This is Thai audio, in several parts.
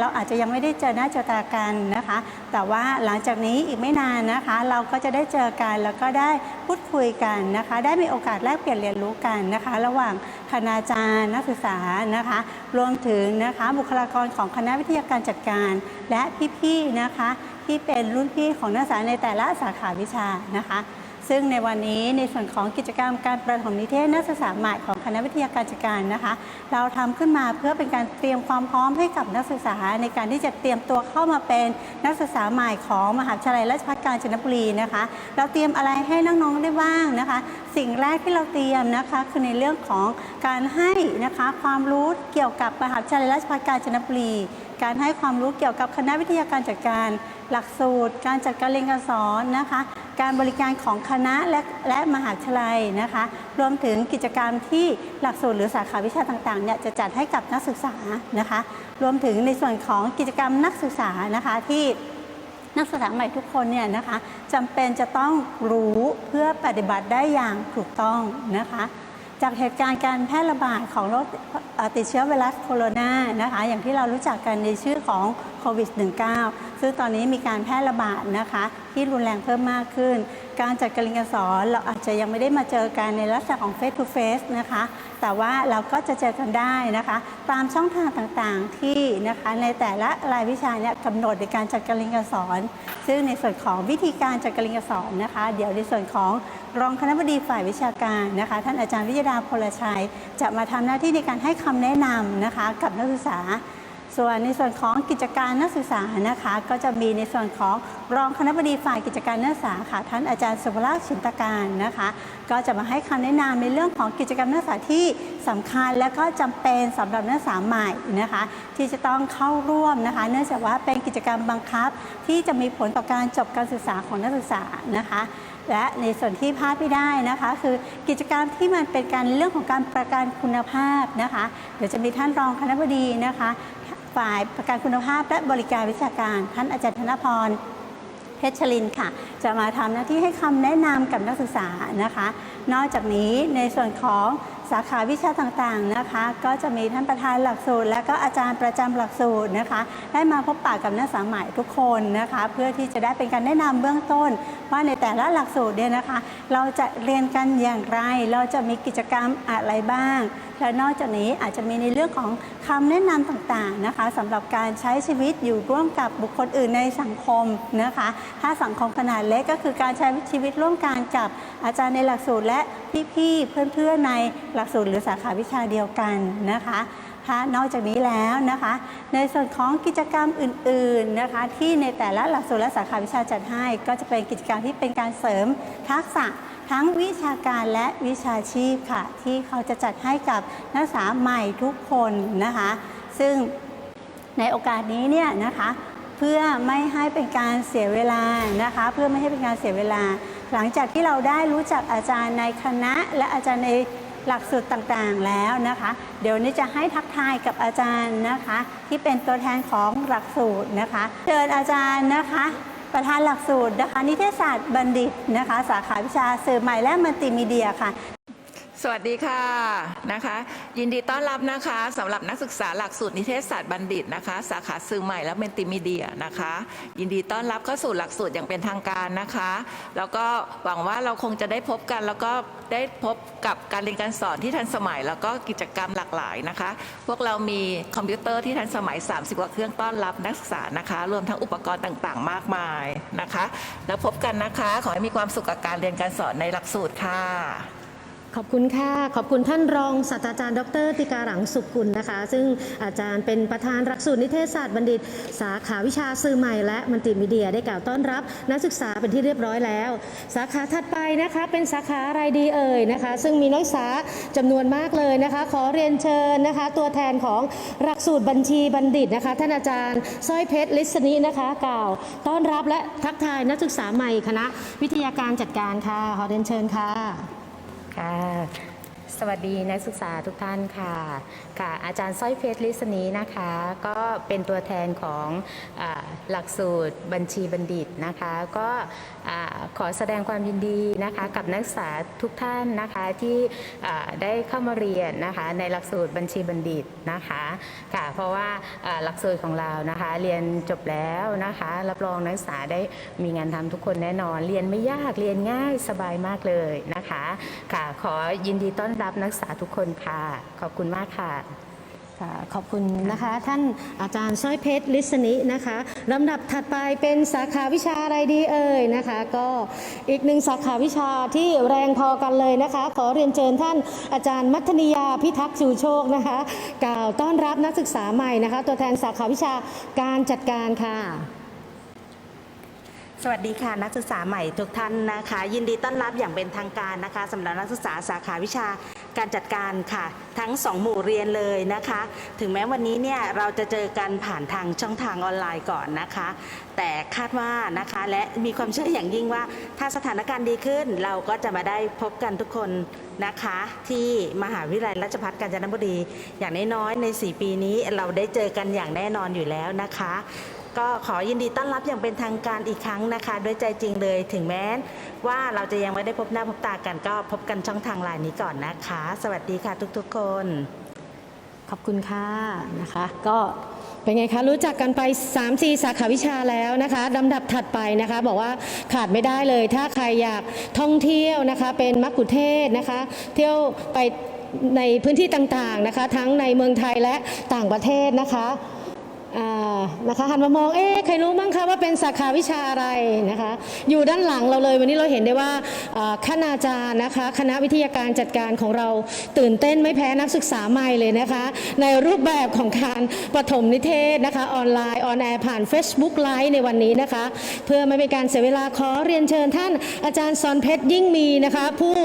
เราอาจจะยังไม่ได้เจอหน้าเจอตากันนะคะ แต่ว่าหลังจากนี้อีกไม่นานนะคะ เราก็จะได้เจอกันแล้วก็ได้พูดคุยกันนะคะ ได้มีโอกาสแลกเปลี่ยนเรียนรู้กันนะคะ ระหว่างคณาจารย์นักศึกษานะคะ รวมถึงนะคะบุคลากรของคณะวิทยาการจัดการ และพี่ๆนะคะที่เป็นรุ่นพี่ของนักศึกษาในแต่ละสาขาวิชานะคะ ซึ่งในวันนี้ในส่วนของกิจกรรมการประถมนิเทศนักศึกษาใหม่ของคณะวิทยาการจัดการนะคะ เราทำขึ้นมาเพื่อเป็นการเตรียมความพร้อมให้กับนักศึกษา ในการที่จะเตรียมตัวเข้ามาเป็นนักศึกษาใหม่ของมหาวิทยาลัยราชภัฏกาญจนบุรีนะคะ เราเตรียมอะไรให้น้องๆได้บ้างนะคะ สิ่งแรกที่เราเตรียมนะคะคือในเรื่องของการให้นะคะความรู้เกี่ยวกับมหาวิทยาลัยราชภัฏกาญจนบุรีการให้ความรู้เกี่ยวกับคณะวิทยาการจัดการ หลักสูตร การจัดการเรียนการสอนนะคะ การบริการของคณะและและมหาวิทยาลัยนะคะ รวมถึงกิจกรรมที่หลักสูตรหรือสาขาวิชาต่างๆเนี่ยจะจัดให้กับนักศึกษานะคะ รวมถึงในส่วนของกิจกรรมนักศึกษานะคะที่นักศึกษาใหม่ทุกคนเนี่ยนะคะจำเป็นจะต้องรู้เพื่อปฏิบัติได้อย่างถูกต้องนะคะ จากเหตุการณ์การแพร่ระบาดของโรคอ่อติดเชื้อไวรัสโคโรนานะคะอย่างที่เรารู้จักกันในชื่อของโควิด -19 ซึ่งตอนนี้มีการแพร่ระบาดนะคะ ที่รุนแรงเพิ่มมากขึ้น การจัดการเรียนการสอนเราอาจจะยังไม่ได้มาเจอกันในลักษณะของ face to face นะคะ แต่ว่าเราก็จะเจอกันได้นะคะ ตามช่องทางต่างๆที่นะคะในแต่ละรายวิชาเนี่ยกำหนดในการจัดการเรียนการสอน ซึ่งในส่วนของวิธีการจัดการเรียนการสอนนะคะ เดี๋ยวในส่วนของรองคณบดีฝ่ายวิชาการนะคะ ท่านอาจารย์วิยดาพลชัย จะมาทำหน้าที่ในการให้คำแนะนำนะคะกับนักศึกษา ส่วนในส่วนของกิจการนักศึกษานะคะ ก็จะมีในส่วนของรองคณบดีฝ่ายกิจการนักศึกษาค่ะท่านอาจารย์สุภราชชินตการนะคะ ก็จะมาให้คำแนะนำในเรื่องของกิจกรรมนักศึกษาที่สำคัญและก็จำเป็นสำหรับนักศึกษาใหม่นะคะ ที่จะต้องเข้าร่วมนะคะ เนื่องจากว่าเป็นกิจกรรมบังคับ ที่จะมีผลต่อการจบการศึกษาของนักศึกษานะคะและในส่วนที่พลาดไม่ได้นะคะ คือกิจกรรมที่มันเป็นการเรื่องของการประกันคุณภาพนะคะ เดี๋ยวจะมีท่านรองคณบดีนะคะ ฝ่ายประกันคุณภาพและบริการวิชาการ ท่านอาจารย์ธนพรเพชรชลินค่ะ จะมาทำหน้าที่ให้คำแนะนำกับนักศึกษานะคะ นอกจากนี้ในส่วนของ สาขาวิชาต่างๆนะคะ ก็จะมีท่านประธานหลักสูตร และก็อาจารย์ประจำหลักสูตรนะคะ ได้มาพบปะกับนักศึกษาใหม่ทุกคนนะคะ เพื่อที่จะได้เป็นการแนะนำเบื้องต้น ว่าในแต่ละหลักสูตรเนี่ยนะคะ เราจะเรียนกันอย่างไร เราจะมีกิจกรรมอะไรบ้าง และนอกจากนี้อาจจะมีในเรื่องของคำแนะนำต่างๆนะคะสำหรับการใช้ชีวิตอยู่ร่วมกับบุคคลอื่นในสังคมนะคะ ถ้าสังคมขนาดเล็กก็คือการใช้ชีวิตร่วมกันกับอาจารย์ในหลักสูตรและพี่ๆเพื่อนๆในหลักักสูตรหรือสาขาวิชาเดียวกันนะคะถ้านอกจากนี้แล้วนะคะ ในส่วนของกิจกรรมอื่นๆนะคะที่ในแต่ละหลักสูตรและสาขาวิชาจัดให้ ก็จะเป็นกิจกรรมที่เป็นการเสริมทักษะทั้งวิชาการและวิชาชีพค่ะ ที่เขาจะจัดให้กับนักศึกษาใหม่ทุกคนนะคะ ซึ่งในโอกาสนี้เนี่ยนะคะเพื่อไม่ให้เป็นการเสียเวลานะคะ เพื่อไม่ให้เป็นการเสียเวลา หลังจากที่เราได้รู้จักอาจารย์ในคณะและอาจารย์ใน หลักสูตรต่างๆแล้วนะคะ เดี๋ยวนี้จะให้ทักทายกับอาจารย์นะคะ ที่เป็นตัวแทนของหลักสูตรนะคะเชิญอาจารย์นะคะ ประธานหลักสูตรนะคะนิเทศศาสตร์บัณฑิตนะคะ สาขาวิชาสื่อใหม่และมัลติมีเดียค่ะ สวัสดีค่ะนะคะ ยินดีต้อนรับนะคะสำหรับนักศึกษาหลักสูตรนิเทศศาสตร์บัณฑิตนะคะ สาขาสื่อใหม่และมัลติมีเดียนะคะ ยินดีต้อนรับเข้าสู่หลักสูตรอย่างเป็นทางการนะคะ แล้วก็หวังว่าเราคงจะได้พบกัน แล้วก็ได้พบกับการเรียนการสอนที่ทันสมัย แล้วก็กิจกรรมหลากหลายนะคะ พวกเรามีคอมพิวเตอร์ที่ทันสมัย 30 กว่าเครื่องต้อนรับนักศึกษานะคะ รวมทั้งอุปกรณ์ต่างๆ มากมายนะคะ แล้วพบกันนะคะขอให้มีความสุขกับการเรียนการสอนในหลักสูตรค่ะ ขอบคุณค่ะ ขอบคุณท่านรองศาสตราจารย์ ดรติการังสุขกุลนะคะ ซึ่งอาจารย์เป็นประธานหลักสูตรนิเทศศาสตร์บัณฑิต สาขาวิชาสื่อใหม่และมัลติมีเดียได้กล่าวต้อนรับ นักศึกษาเป็นที่เรียบร้อยแล้ว สาขาถัดไปนะคะเป็นสาขาอะไรดีเอ่ยนะคะ ซึ่งมีนักศึกษาจำนวนมากเลยนะคะ ขอเรียนเชิญนะคะ ตัวแทนของหลักสูตรบัญชีบัณฑิตนะคะท่านอาจารย์สร้อยเพชรลิศนีนะคะ กล่าว ต้อนรับและทักทายนักศึกษาใหม่คณะวิทยาการจัดการค่ะขอเรียนเชิญค่ะ ค่ะ สวัสดีนักศึกษาทุกท่านค่ะค่ะอาจารย์สร้อยเพชรลิศนีนะคะ ก็เป็นตัวแทนของอหลักสูตรบัญชีบัณฑิตนะคะ ก็ขอแสดงความยินดีนะคะกับนักศึกษาทุกท่านนะคะที่ได้เข้ามาเรียนนะคะในหลักสูตรบัญชีบัณฑิตนะคะค่ะเพราะว่าอ่าหลักสูตรของเรานะคะเรียนจบแล้วนะคะรับรองนักศึกษาได้มีงานทำทุกคนแน่นอน เรียนไม่ยากเรียนง่ายสบายมากเลยนะคะค่ะขอยินดีต้อนรับนักศึกษาทุกคนค่ะ ขอบคุณมากค่ะ ค่ะขอบคุณนะคะ ท่านอาจารย์สร้อยเพชรลิศนินะคะลำดับถัดไปเป็นสาขาวิชาอะไรดีเอ่ยนะคะ ก็อีกหนึ่งสาขาวิชาที่แรงพอกันเลยนะคะ ขอเรียนเชิญท่านอาจารย์มัทนิยาพิทักษ์ชูโชคนะคะ กล่าวต้อนรับนักศึกษาใหม่นะคะ ตัวแทนสาขาวิชาการจัดการค่ะสวัสดีค่ะนักศึกษาใหม่ทุกท่านนะคะ ยินดีต้อนรับอย่างเป็นทางการนะคะสำหรับนักศึกษาสาขาวิชา การจัดการค่ะ ทั้งสองหมู่เรียนเลยนะคะ ถึงแม้วันนี้เนี่ยเราจะเจอกันผ่านทางช่องทางออนไลน์ก่อนนะคะ แต่คาดว่านะคะและมีความเชื่ออย่างยิ่งว่า ถ้าสถานการณ์ดีขึ้นเราก็จะมาได้พบกันทุกคนนะคะ ที่มหาวิทยาลัยราชภัฏกาญจนบุรีอย่างน้อยๆใน 4 ปีนี้เราได้เจอกันอย่างแน่นอนอยู่แล้วนะคะ ก็ขอยินดีต้อนรับอย่างเป็นทางการอีกครั้งนะคะ ด้วยใจจริงเลยถึงแม้ว่าเราจะยังไม่ได้พบหน้าพบตากันก็พบกันช่องทางไลน์นี้ก่อนนะคะ สวัสดีค่ะทุกๆคน ขอบคุณค่ะนะคะ ก็เป็นไงคะรู้จักกันไป 3-4 สาขาวิชาแล้วนะคะลำดับถัดไปนะคะ บอกว่าขาดไม่ได้เลย ถ้าใครอยากท่องเที่ยวนะคะ เป็นมักคุเทศ์นะคะ เที่ยวไปในพื้นที่ต่างๆนะคะ ทั้งในเมืองไทยและต่างประเทศนะคะ นะคะหันมามองเอ๊ะใครรู้มั้งคะว่าเป็นสาขาวิชาอะไรนะคะ อยู่ด้านหลังเราเลยวันนี้เราเห็นได้ว่าคณาจารย์นะคะ คณะวิทยาการจัดการของเราตื่นเต้นไม่แพ้นักศึกษาใหม่เลยนะคะ ในรูปแบบของการปฐมนิเทศนะคะออนไลน์ออนแอร์ผ่าน Facebook Live ในวันนี้นะคะ เพื่อไม่เป็นการเสียเวลาขอเรียนเชิญท่านอาจารย์สอนเพชรยิ่งมีนะคะ ผู้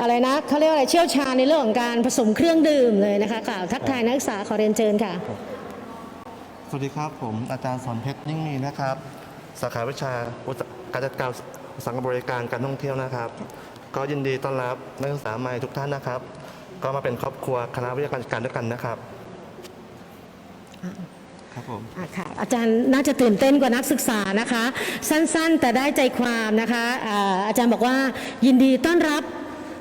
อะไรนะเขาเรียกว่าอะไรเชี่ยวชาญในเรื่องของการผสมเครื่องดื่มเลยนะคะกล่าวทักทายนักศึกษาขอเรียนเชิญค่ะ สวัสดีครับ ผมอาจารย์สอนเพชรยิ่งมีนะครับ สาขาวิชาอุตสาการจัดการสังคบริการการท่องเที่ยวนะครับ ก็ยินดีต้อนรับนักศึกษาใหม่ทุกท่านนะครับ ก็มาเป็นครอบครัวคณะวิทยาการจัดการด้วยกันนะครับครับผมอะค่ะอาจารย์น่าจะตื่นเต้นกว่านักศึกษานะคะ สั้นๆ แต่ได้ใจความนะคะอ่าอาจารย์บอกว่ายินดีต้อนรับ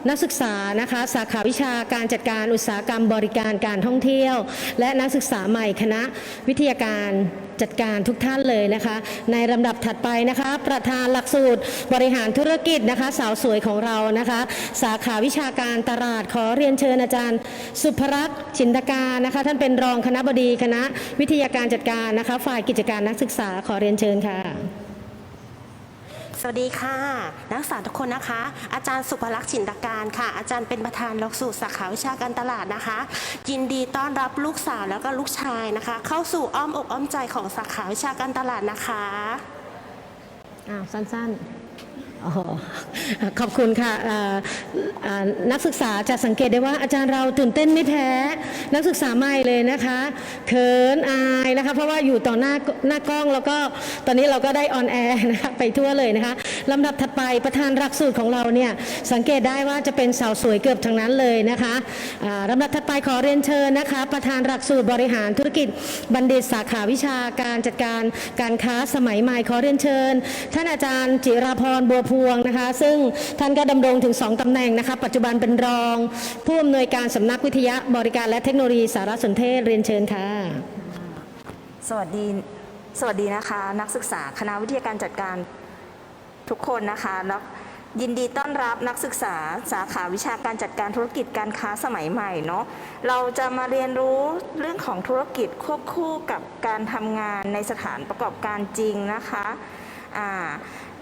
นักศึกษานะคะสาขาวิชาการจัดการอุตสาหกรรมบริการการท่องเที่ยว และนักศึกษาใหม่คณะวิทยาการจัดการทุกท่านเลยนะคะ ในลำดับถัดไปนะคะ ประธานหลักสูตรบริหารธุรกิจนะคะ สาวสวยของเรานะคะ สาขาวิชาการตลาดขอเรียนเชิญอาจารย์ สุภรักษ์ชินตการนะคะ ท่านเป็นรองคณะบดีคณะวิทยาการจัดการนะคะ ฝ่ายกิจการนักศึกษาขอเรียนเชิญค่ะ สวัสดีค่ะ นักศึกษาทุกคนนะคะ อาจารย์สุภลักษณ์ฉินตการค่ะ อาจารย์เป็นประธานหลักสูตรสาขาวิชาการตลาดนะคะ ยินดีต้อนรับลูกสาวแล้วก็ลูกชายนะคะ เข้าสู่อ้อมอกอ้อมใจของสาขาวิชาการตลาดนะคะอ้าวสั้นๆ อ๋อขอบคุณค่ะอ่าอ่านักศึกษาจะสังเกตได้ว่าอาจารย์เราตื่นเต้นไม่แพ้ นักศึกษาใหม่เลยนะคะเขินอายนะคะ เพราะว่าอยู่ต่อหน้าหน้ากล้องแล้วก็ตอนนี้เราก็ได้ออนแอร์นะคะไปทั่วเลยนะคะลำดับถัดไปประธานหลักสูตรของเราเนี่ยสังเกตได้ว่าจะเป็นสาวสวยเกือบทั้งนั้นเลยนะคะอ่าลำดับถัดไปขอเรียนเชิญนะคะ ประธานหลักสูตรบริหารธุรกิจบัณฑิตสาขาวิชาการจัดการการค้าสมัยใหม่ขอเรียนเชิญ ท่านอาจารย์จิราพรบัวพวงนะคะ ซึ่งท่านก็ดำรงถึง 2ตำแหน่งนะคะ ปัจจุบันเป็นรอง ผู้อำนวยการสำนักวิทยาบริการและเทคโนโลยีสารสนเทศเรียนเชิญค่ะ สวัสดีสวัสดีนะคะ นักศึกษาคณะวิทยาการจัดการทุกคนนะคะแล้วยินดีต้อนรับนักศึกษาสาขาวิชาการจัดการธุรกิจการค้าสมัยใหม่เนาะเราจะมาเรียนรู้เรื่องของธุรกิจควบคู่กับการทำงานในสถานประกอบการจริงนะคะอ่า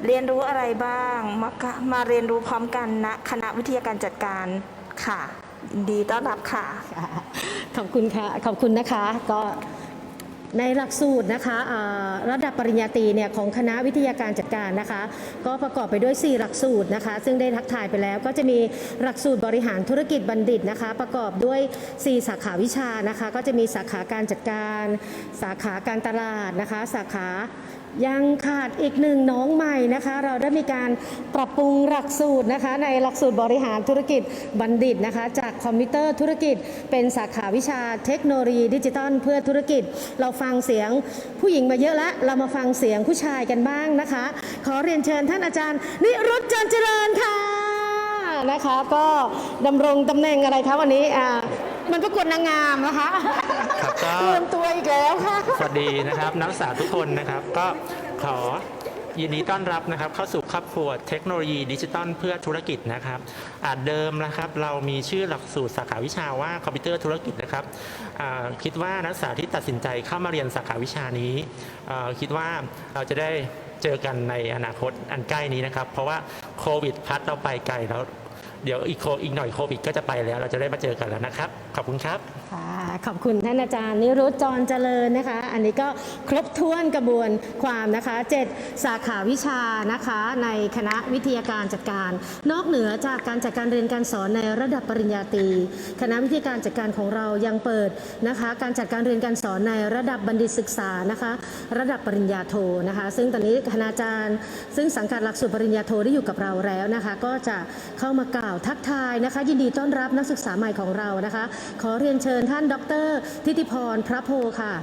เรียนรู้อะไรบ้าง มามาเรียนรู้พร้อมกันณคณะวิทยาการจัดการค่ะยินดีต้อนรับค่ะ ขอบคุณค่ะ ขอบคุณนะคะ ก็ในหลักสูตรนะคะระดับปริญญาตรีเนี่ยของคณะวิทยาการจัดการนะคะ ก็ประกอบไปด้วย 4 หลักสูตรนะคะ ซึ่งได้ทักทายไปแล้ว ก็จะมีหลักสูตรบริหารธุรกิจบัณฑิตนะคะ ประกอบด้วย 4 สาขาวิชานะคะ ก็จะมีสาขาการจัดการ สาขาการตลาดนะคะ สาขา ยังขาดอีกหนึ่งน้องใหม่นะคะ เราได้มีการปรับปรุงหลักสูตรนะคะ ในหลักสูตรบริหารธุรกิจบัณฑิตนะคะ จากคอมพิวเตอร์ธุรกิจ เป็นสาขาวิชาเทคโนโลยีดิจิทัลเพื่อธุรกิจ เราฟังเสียงผู้หญิงมาเยอะแล้ว เรามาฟังเสียงผู้ชายกันบ้างนะคะ ขอเรียนเชิญท่านอาจารย์ นิรุตจันเจริญค่ะนะคะ ก็ดำรงตำแหน่งอะไรคะวันนี้อ่ามันประกวดนางงามนะคะ ครับก็รวมตัวอีกแล้วค่ะ สวัสดีนะครับนักศึกษาทุกคนนะครับ ก็ขอยินดีต้อนรับนะครับเข้าสู่ครอบครัวเทคโนโลยีดิจิตอลเพื่อธุรกิจนะครับอาจเดิมนะครับเรามีชื่อหลักสูตรสาขาวิชาว่าคอมพิวเตอร์ธุรกิจนะครับอ่าคิดว่านักศึกษาที่ตัดสินใจเข้ามาเรียนสาขาวิชานี้อ่าคิดว่าเราจะได้เจอกันในอนาคตอันใกล้นี้นะครับ เพราะว่าโควิดพัดเราไปไกลแล้ว เดี๋ยวอีกโคอีกหน่อยโควิดก็จะไปแล้ว เราจะได้มาเจอกันแล้วนะครับ ขอบคุณครับค่ะ ขอบคุณท่านอาจารย์ นิรุตจรเจริญนะคะ อันนี้ก็ครบถ้วนกระบวนความนะคะเจ็ดสาขาวิชานะคะในคณะวิทยาการจัดการ นอกเหนือจากการจัดการเรียนการสอนในระดับปริญญาตรีคณะวิทยาการจัดการของเรายังเปิดนะคะ การจัดการเรียนการสอนในระดับบัณฑิตศึกษานะคะ ระดับปริญญาโทนะคะ ซึ่งตอนนี้คณาจารย์ ซึ่งสังกัดหลักสูตรปริญญาโทได้อยู่กับเราแล้วนะคะ ก็จะเข้ามากล่าวทักทายนะคะ ยินดีต้อนรับนักศึกษาใหม่ของเรานะคะ ขอเรียนเชิญท่านดรทิติพรพระโพค่ะ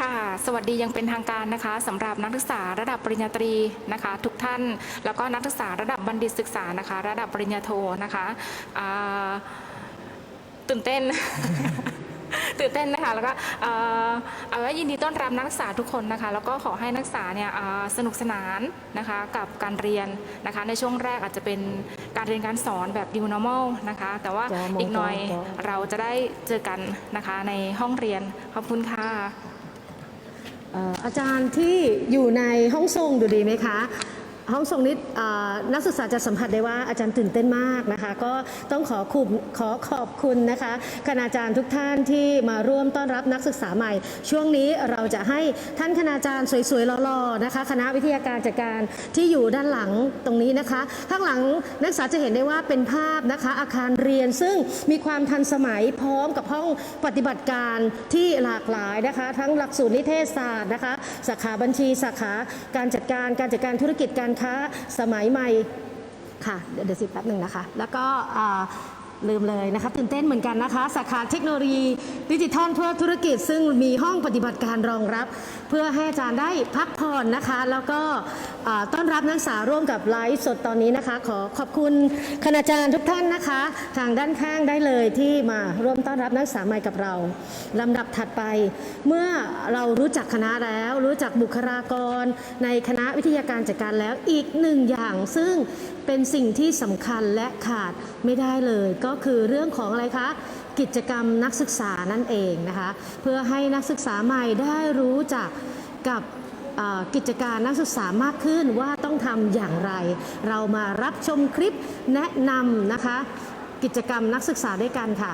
ค่ะ สวัสดียังเป็นทางการนะคะสำหรับนักศึกษาระดับปริญญาตรีนะคะ ทุกท่านแล้วก็นักศึกษาระดับบัณฑิตศึกษานะคะ ระดับปริญญาโทนะคะตื่นเต้น ตื่นเต้นนะคะ แล้วก็เอ่อเอาไว้ยินดีต้อนรับนักศึกษาทุกคนนะคะ แล้วก็ขอให้นักศึกษาเนี่ยอ่าสนุกสนานนะคะกับการเรียนนะคะ ในช่วงแรกอาจจะเป็นการเรียนการสอนแบบ new normal นะคะ แต่ว่าจอมองอีกหน่อยจอเราจะได้เจอกันนะคะในห้องเรียน ขอบคุณค่ะ เอ่ออาจารย์ที่อยู่ในห้องทรงดูดีไหมคะ ห้องทรงนี้นักศึกษาจะสัมผัสได้ว่าอาจารย์ตื่นเต้นมากนะคะ ก็ต้องขอขอบขอขอบคุณนะคะคณาจารย์ทุกท่านที่มาร่วมต้อนรับนักศึกษาใหม่ ช่วงนี้เราจะให้ท่านคณาจารย์สวยๆหล่อๆนะคะ คณะวิทยาการจัดการที่อยู่ด้านหลังตรงนี้นะคะ ข้างหลังนักศึกษาจะเห็นได้ว่าเป็นภาพนะคะ อาคารเรียนซึ่งมีความทันสมัยพร้อมกับห้องปฏิบัติการที่หลากหลายนะคะ ทั้งหลักสูตรนิเทศศาสตร์นะคะ สาขาบัญชีสาขาการจัดการการจัดการธุรกิจการค้าสมัยใหม่ค่ะ เดี๋ยวเดี๋ยวสิแป๊บหนึ่งนะคะ แล้วก็ลืมเลยนะคะตื่นเต้นเหมือนกันนะคะ สาขาเทคโนโลยีดิจิทัลเพื่อธุรกิจ ซึ่งมีห้องปฏิบัติการรองรับ เพื่อให้อาจารย์ได้พักผ่อนนะคะ แล้วก็ ต้อนรับนักศึกษาร่วมกับไลฟ์สดตอนนี้นะคะ ขอขอบคุณคณาจารย์ทุกท่านนะคะ ทางด้านข้างได้เลยที่มาร่วมต้อนรับนักศึกษาใหม่กับเราลำดับถัดไป เมื่อเรารู้จักคณะแล้ว รู้จักบุคลากร ในคณะวิทยาการจัดการแล้วอีกหนึ่งอย่างซึ่งเป็นสิ่งที่สำคัญและขาดไม่ได้เลย ก็คือเรื่องของอะไรคะกิจกรรมนักศึกษานั่นเองนะคะ เพื่อให้นักศึกษาใหม่ได้รู้จักกับ กิจการนักศึกษามากขึ้นว่าต้องทำอย่างไร เรามารับชมคลิปแนะนำนะคะ กิจกรรมนักศึกษาด้วยกันค่ะ